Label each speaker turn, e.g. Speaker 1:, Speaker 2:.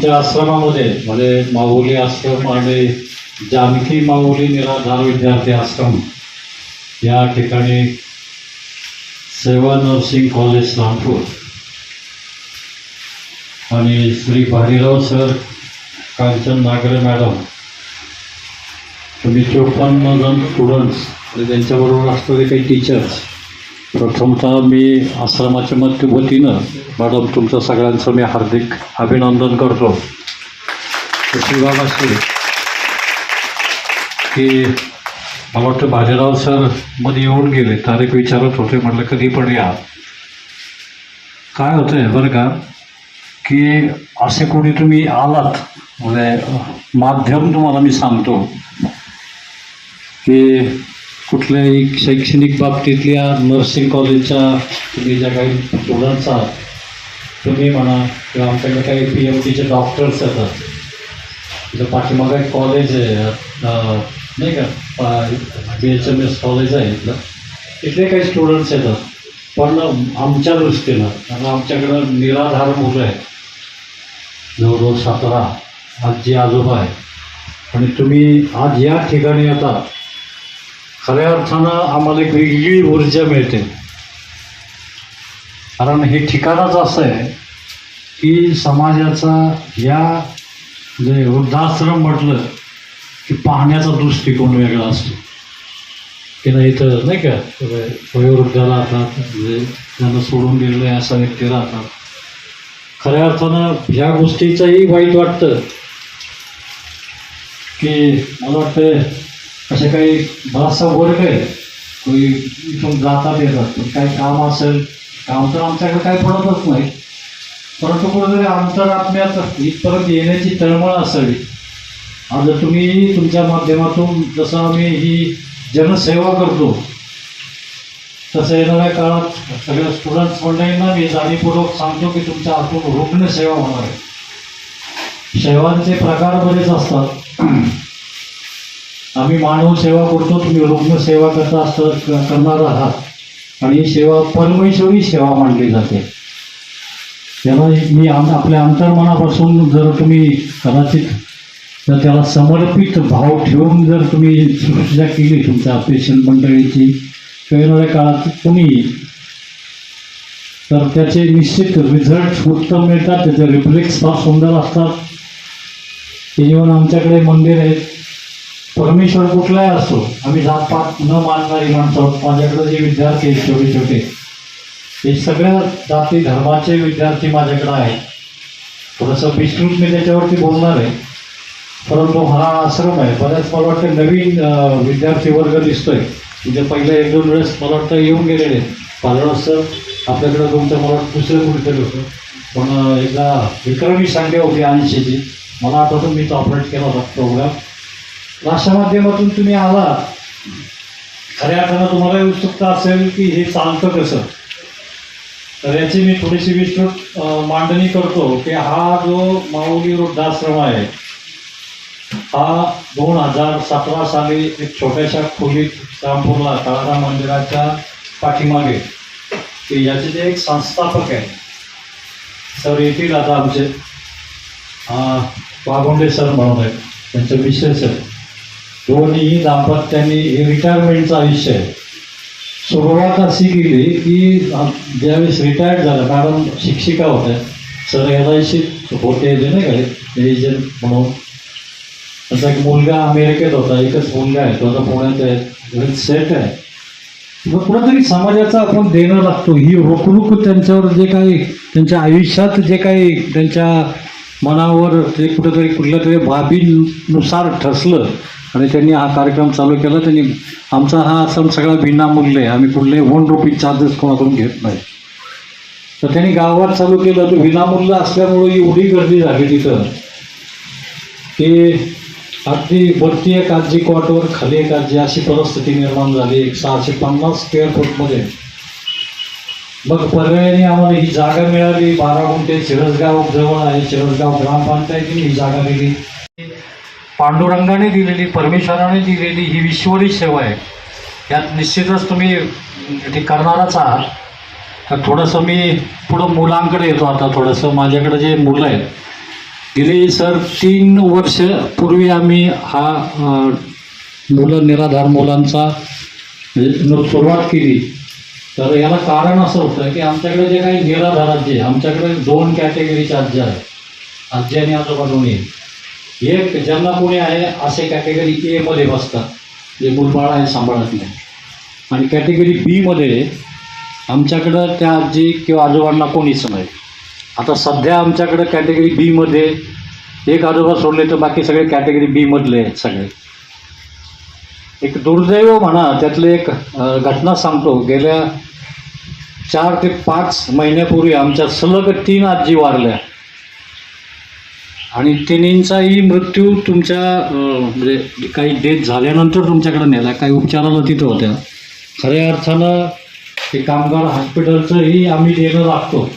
Speaker 1: आमच्या आश्रमामध्ये म्हणजे माऊली आश्रम आणि जानकी माऊली निराधार विद्यार्थी आश्रम या ठिकाणी सेवा नर्सिंग कॉलेज नागपूर आणि श्री भारीराव सर कांचन नागरे मॅडम तुम्ही चोपन्न जण स्टुडंट्स आणि त्यांच्याबरोबर असणारे काही टीचर्स प्रथमतः मी आश्रमाच्या मत वतीनं मॅडम तुमचं सगळ्यांचं मी हार्दिक अभिनंदन करतो. दुसरी बाब अशी की मला वाटतं भाजीराव सरमध्ये येऊन गेले तारीख विचारत होते म्हटलं कधी पण या. काय होतं आहे बरं का की असे कोणी तुम्ही आलात म्हणजे माध्यम तुम्हाला मी सांगतो की कुठल्याही शैक्षणिक बाबतीतल्या नर्सिंग कॉलेजच्या तुम्ही ज्या काही स्टुडंट्स आहात तुम्ही म्हणा किंवा आमच्याकडे काही पी एम टीचे डॉक्टर्स येतात. तिथं पाठीमागं एक कॉलेज आहे नाही का? B H M S college आहे इथलं. तिथले काही स्टुडंट्स येतात. पण आमच्या दृष्टीनं कारण आमच्याकडं निराधार मुलं आहेत. जवळजवळ सतरा आजी आजोबा आहे आणि तुम्ही आज या ठिकाणी येतात खऱ्या अर्थानं आम्हाला एक वेगळी ऊर्जा मिळते. कारण हे ठिकाणच असं आहे की समाजाचा या जे वृद्धाश्रम म्हटलं की पाहण्याचा दृष्टिकोन वेगळा असतो. की नाही तर नाही का वयोवृद्ध राहतात म्हणजे त्यांना सोडून गेलेलं आहे अशा व्यक्ती राहतात. खऱ्या अर्थानं ह्या गोष्टीचंही वाईट वाटतं. की मला वाटतं असे काही बराचसा वर्ग आहे कोणी इथून जातात येतात. पण काही काम असेल काम तर आमच्याकडे काही पडतच नाही. परंतु कुठेतरी अंतरात्म्यात इथपर्यंत येण्याची तळमळ असावी. आज तुम्ही तुमच्या माध्यमातून जसं आम्ही ही जनसेवा करतो तसं येणाऱ्या काळात सगळ्या स्टुडंट्स मंडळींना मी जाणीवपूर्वक सांगतो की तुमच्या हातून रुग्णसेवा होणार आहे. सेवांचे प्रकार बरेच असतात. आम्ही मानव सेवा करतो तुम्ही रुग्ण सेवा करता असता करणार आहात. आणि ही सेवा परमेश्वरी सेवा मानली जाते. त्याला मी आम आपल्या अंतर्मनापासून जर तुम्ही कदाचित तर त्याला समर्पित भाव ठेवून जर तुम्ही सुरक्षा केली तुमच्या पेशंट मंडळीची किंवा येणाऱ्या काळात तुम्ही तर त्याचे निश्चित रिझल्ट उत्तम मिळतात त्याचे रिफ्लेक्स फार सुंदर असतात. इव्हन आमच्याकडे मंदिर आहेत. परमेश्वर कुठलाही असो आम्ही जातपात न मानणारी माणसं आहोत. माझ्याकडे जे विद्यार्थी आहेत छोटे छोटे हे सगळ्या जाती धर्माचे विद्यार्थी माझ्याकडे आहेत. थोडंसं विस्तृत मी त्याच्यावरती बोलणार आहे. परंतु हा आश्रम आहे. बऱ्याच मला वाटतं नवीन विद्यार्थी वर्ग दिसतोय. म्हणजे पहिल्या एक दोन वेळेस मला वाटतं येऊन गेलेले पालळ सर आपल्याकडं तुमचं मला वाटतं दुसरं कुठेतरी होतं. पण एकदा विक्रमी संख्या होती ऐंशीची. मला आठवतं तो ऑपरेट केला होता प्रोग्राम अशा माध्यमातून तुम्ही आला खऱ्या अर्थानं तुम्हाला उत्सुकता असेल की हे चालतं कसं? तर याची मी थोडीशी विस्तृत मांडणी करतो की हा जो माऊली वृद्धाश्रम आहे हा दोन हजार सतरा साली एक छोट्याशा खोलीत रामपूरला काळाराम मंदिराच्या पाठीमागे. की याचे जे एक संस्थापक आहे सर येतील आता आमचे बागोंडे सर म्हणून आहेत त्यांचं विशेष आहे दोन्ही दाम्पत्यांनी हे रिटायरमेंटचं आयुष्य आहे. सुरुवात अशी केली की ज्यावेळेस रिटायर्ड झालं मॅडम शिक्षिका होत्या सर एल आय सीत होते जे नाही का एजंट म्हणून. त्याचा एक मुलगा अमेरिकेत होता एकच मुलगा आहे तो आता पुण्यात आहे सेट आहे. मग कुठंतरी समाजाचा आपण देणं लागतो ही रोखरुक त्यांच्यावर जे काही त्यांच्या आयुष्यात जे काही त्यांच्या मनावर ते कुठंतरी कुठल्या तरी बाबीनुसार ठसलं आणि त्यांनी हा कार्यक्रम चालू केला. त्यांनी आमचा हा सण सगळा विनामूल्य आहे. आम्ही कुठले वन रुपी चार्जेस कोणाकडून घेत नाही. तर त्यांनी गावात चालू केलं. तर विनामूल्य असल्यामुळे एवढी गर्दी झाली तिथं की अगदी वरती एक आजी कॉटवर खाली एक आजी अशी परिस्थिती निर्माण झाली. एक सहाशे पन्नास स्क्वेअर फूटमध्ये मग पर्यायाने आम्हाला ही जागा मिळाली. बारा गुंठे शिरसगाव जवळ आहे. शिरसगाव ग्रामपंचायतीने ही जागा दिली. पांडुरंगाने दिलेली परमेश्वराने दिलेली ही ईश्वरी सेवा आहे. यात निश्चितच तुम्ही ते करणारच आहात. तर थोडंसं मी पुढं मुलांकडे येतो आता थोडंसं माझ्याकडे जे मुलं आहेत. गेली सर तीन वर्ष पूर्वी आम्ही हा मुलं निराधार मुलांचा म्हणजे सुरुवात केली. तर याला कारण असं होतं की आमच्याकडे जे काही निराधार आजी आमच्याकडे दोन कॅटेगरीचे आजी आहेत. आजी आणि आजोबा दोन्ही एक ज्यांना कोणी आहे असे कॅटेगरी एमध्ये बसतात. जे मुलबाळ आहे सांभाळत नाही. आणि कॅटेगरी बीमध्ये आमच्याकडं त्या आजी किंवा आजोबांना कोणीच नाही. आता सध्या आमच्याकडं कॅटेगरी बीमध्ये एक आजोबा सोडले तर बाकी सगळे कॅटेगरी बीमधले आहेत सगळे. एक दुर्दैव म्हणा त्यातले एक घटना सांगतो. गेल्या चार ते पाच महिन्यापूर्वी आमच्या सलग तीन आजी वारल्या. आणि तिन्हींचाही मृत्यू तुमच्या म्हणजे काही डेथ झाल्यानंतर तुमच्याकडे नेला काही उपचाराला तिथं होत्या. खऱ्या अर्थानं ते कामगार हॉस्पिटलचंही आम्ही देणं लागतो.